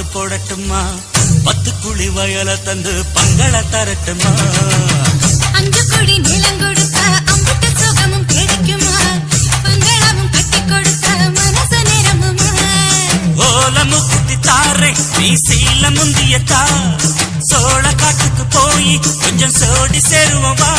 வந்து போடட்டுமா? பத்து குழி வயல தந்து பங்கள தரட்டுமா? அஞ்சு குழி நிலம் கொடுத்த அம்புட்டு சுகமும் கிடைக்குமா? பங்களாவும் கட்டி கொடுத்த மனசு நிரம்புமா ஓலமு குத்தி தாரே நீ சீல முந்தியத்தா சோழ காட்டுக்கு போய் கொஞ்சம் சோடி சேருவவா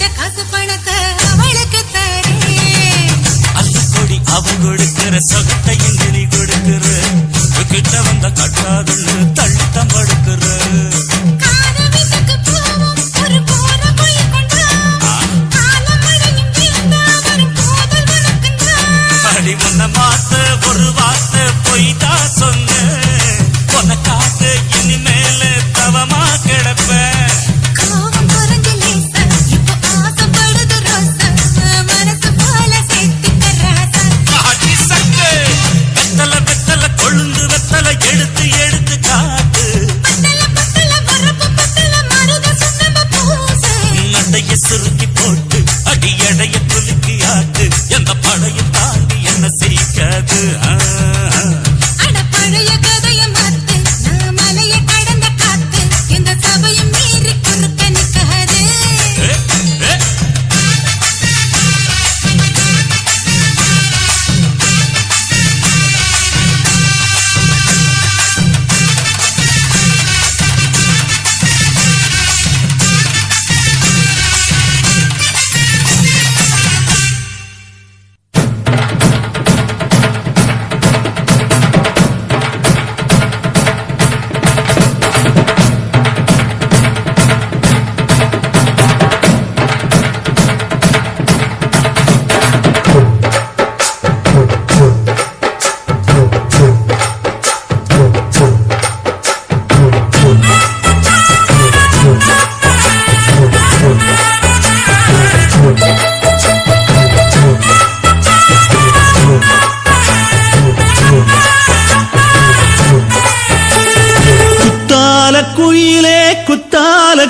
வச்ச காசு பணத்தை அவளுக்கு தரே அல்ல கொடி அவன் கொடுக்கிற சொத்தை எங்கினி கொடுக்கிற. கிட்ட வந்த கட்டாதுன்னு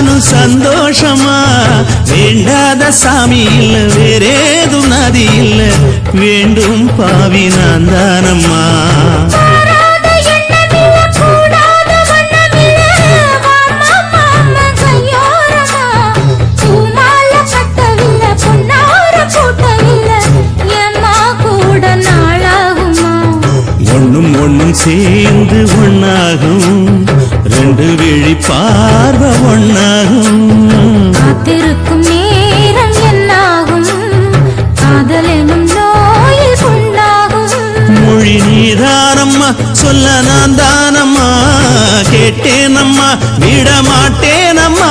நானும் சந்தோஷமா? வேண்டாத சாமி இல்ல வேறேதும் நதி இல்ல. வேண்டும் பாவி நான் தானம்மா. சேர்ந்து ஒண்ணாகும். ரெண்டு விழி பார்வை ஒண்ணாகும். காத்திருக்கும் நேரம் என்னாகும்? காதல் எனும் நோயில் புண்ணாகும் மொழி நீதானம்மா சொல்ல நான் தானம்மா. கேட்டேனம்மா விட மாட்டேனம்மா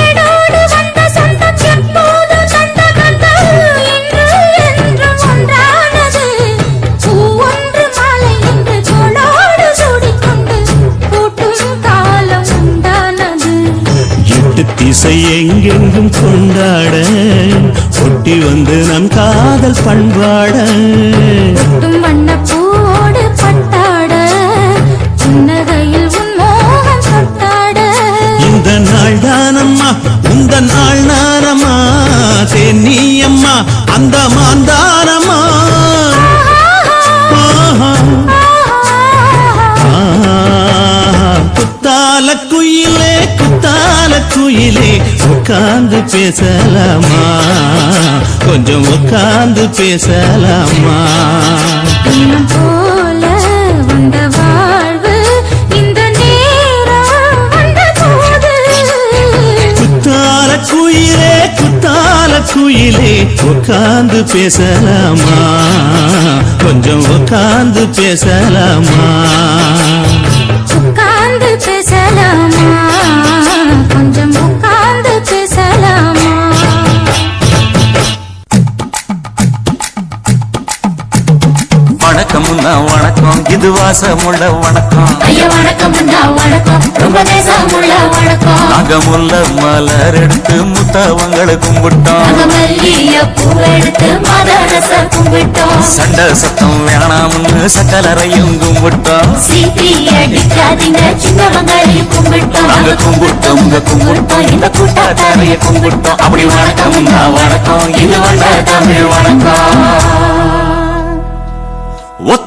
திசை எங்கெங்கும் கொண்டாட ஒட்டி வந்து நம் காதல் பண்பாட. ஒட்டும் வண்ணப் பூவோடு பட்டாட தொட்டாட. இந்த நாள் தானம்மா இந்த நாள் நானம்மா தென்னியம்மா அந்த குத்தால குயிலே உட்கார்ந்து பேசலாமா? கொஞ்சம் உட்கார்ந்து பேசலாமா? போல வந்த வாழ்வு இந்த குத்தால குயிலே குத்தால குயிலே உட்கார்ந்து பேசலாமா? கொஞ்சம் உட்கார்ந்து பேசலாமா? இது வாசமுள்ள வணக்கம். ஐயா வணக்கம் வணக்கம். ரொம்ப நேசமுள்ள வணக்கம். நாங்க முல்ல மலர் எடுத்து முத்தவங்களை கும்பிட்டோம். கும்பிட்டோம். சண்டை சத்தம் வேணாம்னு சக்கலரையும் கும்பிட்டோம். நாங்க கும்பிட்டோம் இங்க கும்பிட்டோம். இந்த கூட்டாத்தாரைய கும்பிட்டோம். அப்படி வணக்கம்னா வணக்கம். இது வந்த தமிழ் வணக்கம்.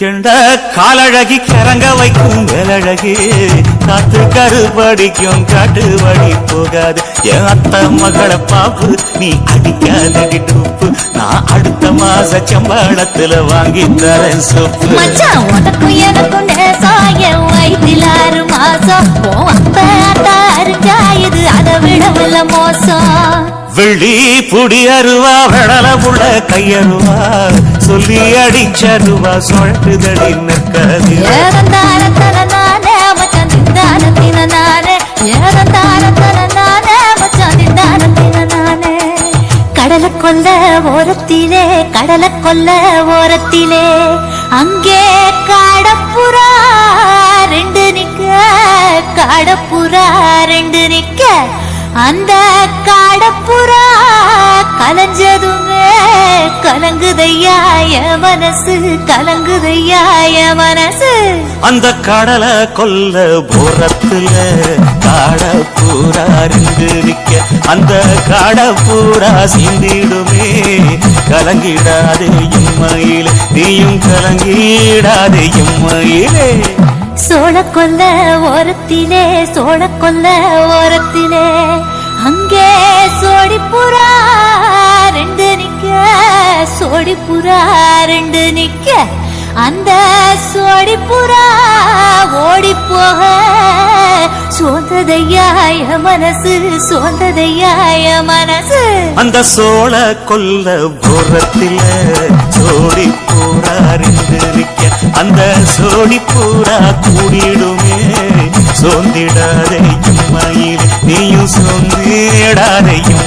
கெண்ட காலழகி கிறங்க வைக்கும் வேலழகி. காத்து கருபடிக்கும் காட்டு வழி போகாது. என் அத்த மகளை பாப்பு நீ அடிக்காதடி டூப்பு நான் அடுத்த மாச சம்பளத்துல வாங்கி தரேன் சொப்பு. உனக்கும் எனக்கும் நேசம் என் வயிற்றில் ஆறு மாசம். உன் அத்தை அத்தா அரிஞ்சாயுது அதை விடவில்ல மோசம். வெள்ளி புடி அருவா வெடல புள்ள கையருவா சொல்லி அடிச்சருவா சுழட்டுதடி நிற்காது. கடலை கொல்ல ஓரத்திலே கடலை கொல்ல ஓரத்திலே. அங்கே காடப்புறா ரெண்டு நிக்க காடப்புறா ரெண்டு நிக்க. அந்த காடப்புறா கலஞ்சதுமே கலங்குதையா என் மனசு கலங்குதையா என் மனசு. அந்த கடலை கொல்ல போறத்துல காட பூரா ரெண்டு நிக்க. அந்த காட பூரா சிந்திடுமே கலங்கிடாதே எம்மையிலே நீயும் கலங்கிடாதே எம்மையிலே சோழ கொல்ல ஓரத்திலே சோழ கொல்ல ஓரத்திலே அங்கே சோடிப்புறா சோடி புறா ரெண்டு நிக்க அந்த சோடி புறா ஓடி போக. சோந்ததையாய மனசு சோந்ததையாய மனசு. அந்த சோழ கொல்ல போறத்தில சோடி பூரா ரெண்டு நிக்க அந்த சோடி பூரா கூடிடுமே. சோந்திடாதே மயில் நீயும் சோந்திடாதையும்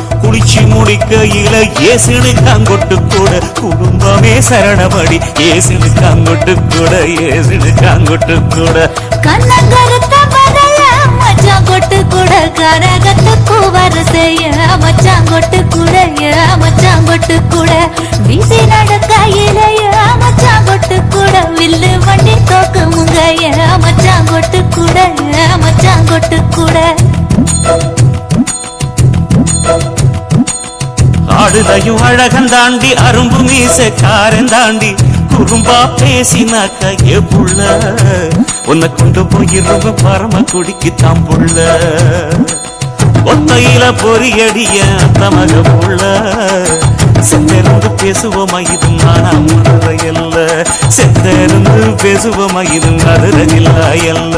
குளிச்சு முடிக்கையில ஏசினு அங்கொட்டு கூட குடும்பமே சரணபடி ஏசினு அங்கொட்டு கூட ஏசினு அங்கொட்டு கூட. கண்ணங்கருத்த பதல மச்சான் கொட்டு கூட கரகத்துக்கு வரிசைய மச்சான் கொட்டு கூட ஏ மச்சான் கொட்டு கூட. வீசி நடக்க இலைய மச்சான் கொட்டு கூட. வில்லு வண்டி தோக்கு முங்கைய ஏ மச்சான் கொட்டு கூட ஏ மச்சான் கொட்டு கூட. ஆடுதையும் அழகன் தாண்டி அரும்பு மீச காரன் தாண்டி குறும்பா பேசினாக்க ஏ புள்ள உன்னை கொண்டு போயிருவ பரம குடிக்கு தாம்புள்ள ஒத்தையில பொறியடிய தமக புள்ள. செத்தருந்து பேசுவோமா இது நானா மதுரை அல்ல. செத்தருந்து பேசுவோமா இது மதுரை இல்ல.